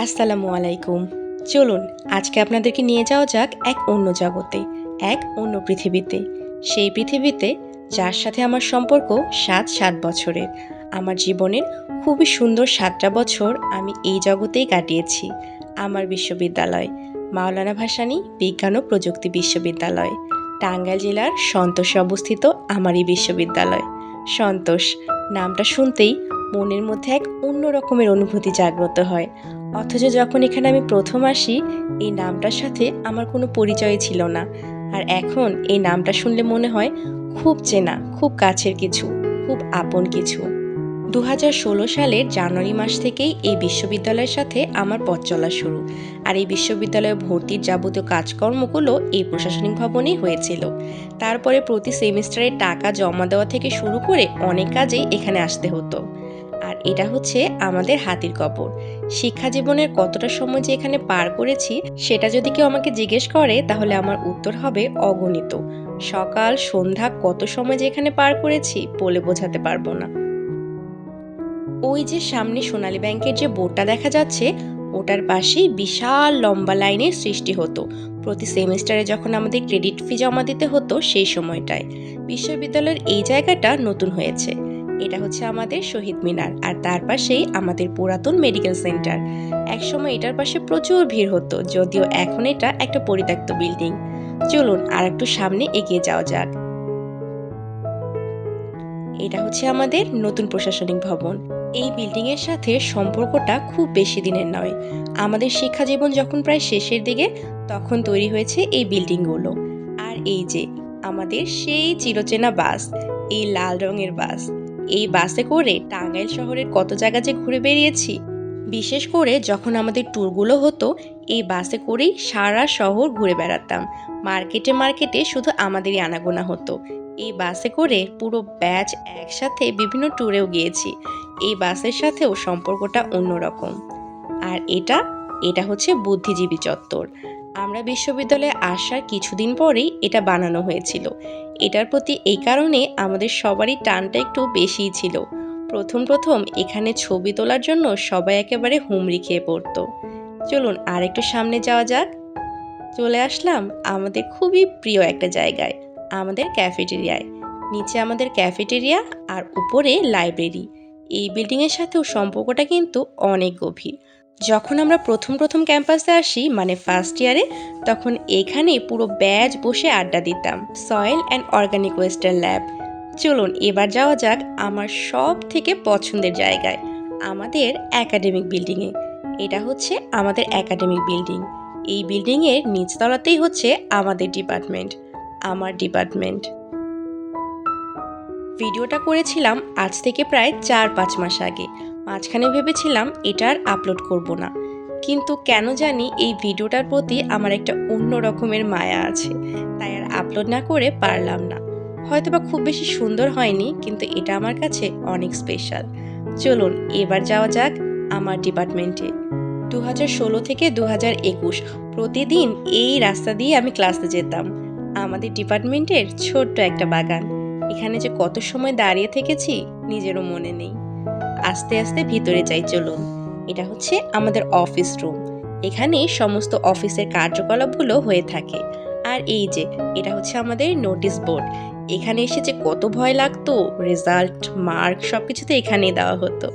আসসালামু আলাইকুম। চলুন, আজকে আপনাদেরকে নিয়ে যাওয়া যাক এক অন্য জগতে, এক অন্য পৃথিবীতে। সেই পৃথিবীতে যার সাথে আমার সম্পর্ক সাত সাত বছরের। আমার জীবনের খুবই সুন্দর সাতটা বছর আমি এই জগতেই কাটিয়েছি। আমার বিশ্ববিদ্যালয়, মাওলানা ভাসানী বিজ্ঞান ও প্রযুক্তি বিশ্ববিদ্যালয়। টাঙ্গাইল জেলার সন্তোষে অবস্থিত আমার এই বিশ্ববিদ্যালয়। সন্তোষ, নামটা শুনতেই মনের মধ্যে এক অন্য রকমের অনুভূতি জাগ্রত হয়। অথচ যখন এখানে আমি প্রথম আসি, এই নামটার সাথে আমার কোনো পরিচয় ছিল না। আর এখন এই নামটা শুনলে মনে হয় খুব চেনা, খুব কাছের কিছু, খুব আপন কিছু। দু হাজার ষোলো সালের জানুয়ারি মাস থেকেই এই বিশ্ববিদ্যালয়ের সাথে আমার পথ চলা শুরু। আর এই বিশ্ববিদ্যালয়ে ভর্তির যাবতীয় কাজকর্মগুলো এই প্রশাসনিক ভবনেই হয়েছিল। তারপরে প্রতি সেমিস্টারে টাকা জমা দেওয়া থেকে শুরু করে অনেক কাজেই এখানে আসতে হতো। এটা হচ্ছে আমাদের হাতির কবর শিক্ষা জীবনের কতটা সময় যে এখানে পার করেছি, সেটা যদি কেউ আমাকে জিজ্ঞেস করে, তাহলে আমার উত্তর হবে অগণিত। সকাল, সন্ধ্যা কত সময় যে এখানে পার করেছি, বলে বোঝাতে পারব না। ওই যে সামনে সোনালী ব্যাংকের যে বোর্ডটা দেখা যাচ্ছে, ওটার পাশেই বিশাল লম্বা লাইনের সৃষ্টি হতো। প্রতি সেমিস্টারে যখন আমাদের ক্রেডিট ফি জমা দিতে হতো, সেই সময়টায়। বিশ্ববিদ্যালয়ের এই জায়গাটা নতুন হয়েছে। এটা হচ্ছে আমাদের শহীদ মিনার, আর তার পাশেই আমাদের পুরাতন মেডিকেল সেন্টার একসময় এটার পাশে প্রচুর ভিড় হতো, যদিও এখন এটা একটা পরিত্যক্ত বিল্ডিং চলুন আর একটু সামনে এগিয়ে যাওয়া যাক। এটা হচ্ছে আমাদের নতুন প্রশাসনিক ভবন। এই বিল্ডিং এর সাথে সম্পর্কটা খুব বেশি দিনের নয়। আমাদের শিক্ষা জীবন যখন প্রায় শেষের দিকে, তখন তৈরি হয়েছে এই বিল্ডিংগুলো আর এই যে, আমাদের সেই চিরচেনা বাস, এই লাল রঙের বাস এই বাসে করে টাঙ্গাইল শহরের কত জায়গা যে ঘুরে বেরিয়েছি বিশেষ করে যখন আমাদের ট্যুরগুলো হতো, এই বাসে করেই সারা শহর ঘুরে বেড়াতাম। মার্কেটে মার্কেটে শুধু আমাদেরই আনাগোনা হতো। এই বাসে করে পুরো ব্যাচ একসাথে বিভিন্ন ট্যুরেও গিয়েছি। এই বাসের সাথেও সম্পর্কটা অন্যরকম। আর এটা এটা হচ্ছে বুদ্ধিজীবী চত্বর। আমরা বিশ্ববিদ্যালয়ে আসার কিছুদিন পরেই এটা বানানো হয়েছিল। এটার প্রতি এই কারণে আমাদের সবারই টানটা একটু বেশিই ছিল। প্রথম প্রথম এখানে ছবি তোলার জন্য সবাই একেবারে হুমড়ি খেয়ে পড়তো। চলুন আর একটু সামনে যাওয়া যাক। চলে আসলাম আমাদের খুবই প্রিয় একটা জায়গায়, আমাদের ক্যাফেটেরিয়ায়। নিচে আমাদের ক্যাফেটেরিয়া আর উপরে লাইব্রেরি। এই বিল্ডিংয়ের সাথেও সম্পর্কটা কিন্তু অনেক গভীর। যখন আমরা প্রথম প্রথম ক্যাম্পাসে আসি মানে ফার্স্ট ইয়ারে তখন এখানে পুরো ব্যাচ বসে আড্ডা দিতাম soil and organic western lab চলুন, এবার যাওয়া যাক আমার সব থেকে পছন্দের জায়গায়, আমাদের একাডেমিক বিল্ডিংয়ে এটা হচ্ছে আমাদের একাডেমিক বিল্ডিং এই বিল্ডিংয়ের নিচতলাতেই হচ্ছে আমাদের ডিপার্টমেন্ট আমার ডিপার্টমেন্ট ভিডিওটা করেছিলাম আজ থেকে প্রায় চার পাঁচ মাস আগে। মাঝখানে ভেবেছিলাম এটার আপলোড করব না। কিন্তু কেন জানি এই ভিডিওটার প্রতি আমার একটা অন্য রকমের মায়া আছে। তাই আর আপলোড না করে পারলাম না। হয়তোবা খুব বেশি সুন্দর হয়নি, কিন্তু এটা আমার কাছে অনেক স্পেশাল চলুন, এবার যাওয়া যাক আমার ডিপার্টমেন্টে দু থেকে দু হাজার একুশ, প্রতিদিন এই রাস্তা দিয়ে আমি ক্লাসে যেতাম। আমাদের ডিপার্টমেন্টের ছোট্ট একটা বাগান। এখানে যে কত সময় দাঁড়িয়ে থেকেছি নিজেরও মনে নেই। আস্তে আস্তে ভিতরে যাই, চলুন। এটা হচ্ছে আমাদের অফিস রুম এখানে সমস্ত অফিসের কার্যকলাপগুলো হয়ে থাকে। আর এই যে, এটা হচ্ছে আমাদের নোটিশ বোর্ড এখানে এসে যে কত ভয় লাগতো রেজাল্ট মার্ক সব কিছুতে এখানেই দেওয়া হতো।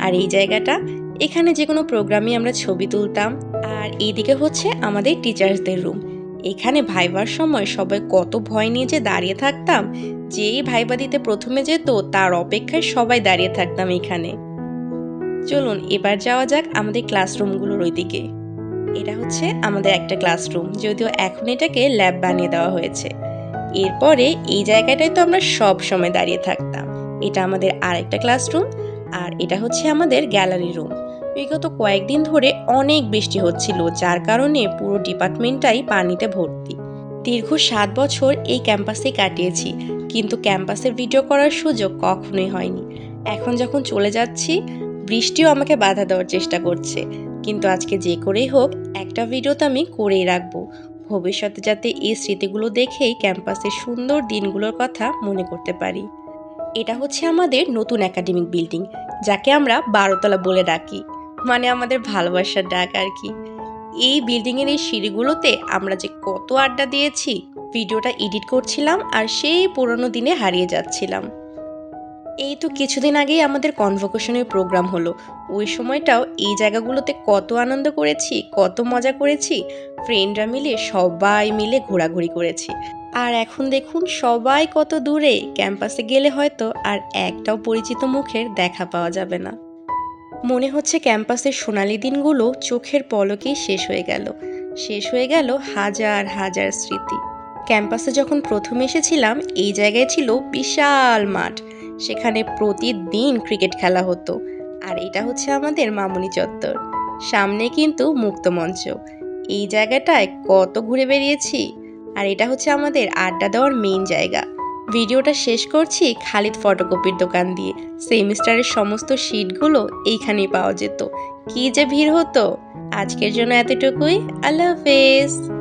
আর এই জায়গাটা, এখানে যে কোনো প্রোগ্রামে আমরা ছবি তুলতাম। আর এইদিকে হচ্ছে আমাদের টিচার্সদের রুম এখানে ভাইবার সময় সবাই কত ভয় নিয়ে যে দাঁড়িয়ে থাকতাম যেই ভাইবা দিতে প্রথমে যেত, তার অপেক্ষায় সবাই দাঁড়িয়ে থাকতাম এখানে। চলুন, এবার যাওয়া যাক আমাদের ক্লাসরুমগুলোর ওইদিকে। এটা হচ্ছে আমাদের একটা ক্লাসরুম, যদিও এখন এটাকে ল্যাব বানিয়ে দেওয়া হয়েছে। এরপরে এই জায়গাটায় তো আমরা সব সময় দাঁড়িয়ে থাকতাম। এটা আমাদের আরেকটা ক্লাসরুম, আর এটা হচ্ছে আমাদের গ্যালারি রুম। বিগত কয়েকদিন ধরে অনেক বৃষ্টি হচ্ছিল, যার কারণে পুরো ডিপার্টমেন্টটাই পানিতে ভর্তি। দীর্ঘ সাত বছর এই ক্যাম্পাসে কাটিয়েছি, কিন্তু ক্যাম্পাসের ভিডিও করার সুযোগ কখনোই হয়নি। এখন যখন চলে যাচ্ছি, বৃষ্টিও আমাকে বাধা দেওয়ার চেষ্টা করছে। কিন্তু আজকে যে করেই হোক, একটা ভিডিও তো আমি করেই রাখব। ভবিষ্যতে যাতে এই স্মৃতিগুলো দেখেই ক্যাম্পাসের সুন্দর দিনগুলোর কথা মনে করতে পারি। এটা হচ্ছে আমাদের নতুন একাডেমিক বিল্ডিং যাকে আমরা বারোতলা বলে ডাকি। মানে আমাদের ভালোবাসার ডাক আর কি। এই বিল্ডিংয়ের এই সিঁড়িগুলোতে আমরা যে কত আড্ডা দিয়েছি, ভিডিওটা এডিট করছিলাম আর সেই পুরনো দিনে হারিয়ে যাচ্ছিলাম। এই তো কিছুদিন আগেই আমাদের কনভোকেশনের প্রোগ্রাম হলো। ওই সময়টাও এই জায়গাগুলোতে কত আনন্দ করেছি, কত মজা করেছি ফ্রেন্ডরা মিলে সবাই মিলে ঘোরাঘুরি করেছি। আর এখন দেখুন সবাই কত দূরে ক্যাম্পাসে গেলে হয়তো আর একটাও পরিচিত মুখের দেখা পাওয়া যাবে না। মনে হচ্ছে ক্যাম্পাসের সোনালি দিনগুলো চোখের পলকেই শেষ হয়ে গেল। শেষ হয়ে গেল হাজার হাজার স্মৃতি। ক্যাম্পাসে যখন প্রথম এসেছিলাম, এই জায়গায় ছিল বিশাল মাঠ। সেখানে প্রতিদিন ক্রিকেট খেলা হতো। আর এটা হচ্ছে আমাদের মামুনি চত্বর। সামনে কিন্তু মুক্তমঞ্চ এই জায়গাটায় কত ঘুরে বেরিয়েছি আর এটা হচ্ছে আমাদের আড্ডা দেওয়ার মেইন জায়গা। ভিডিওটা শেষ করছি খালিদ ফটোকপির দোকান দিয়ে। সেমিস্টারের সমস্ত শিটগুলো এইখানেই পাওয়া যেত। কি যে ভিড় হতো। আজকের জন্য এতটুকুই। আল্লাহ হাফেজ।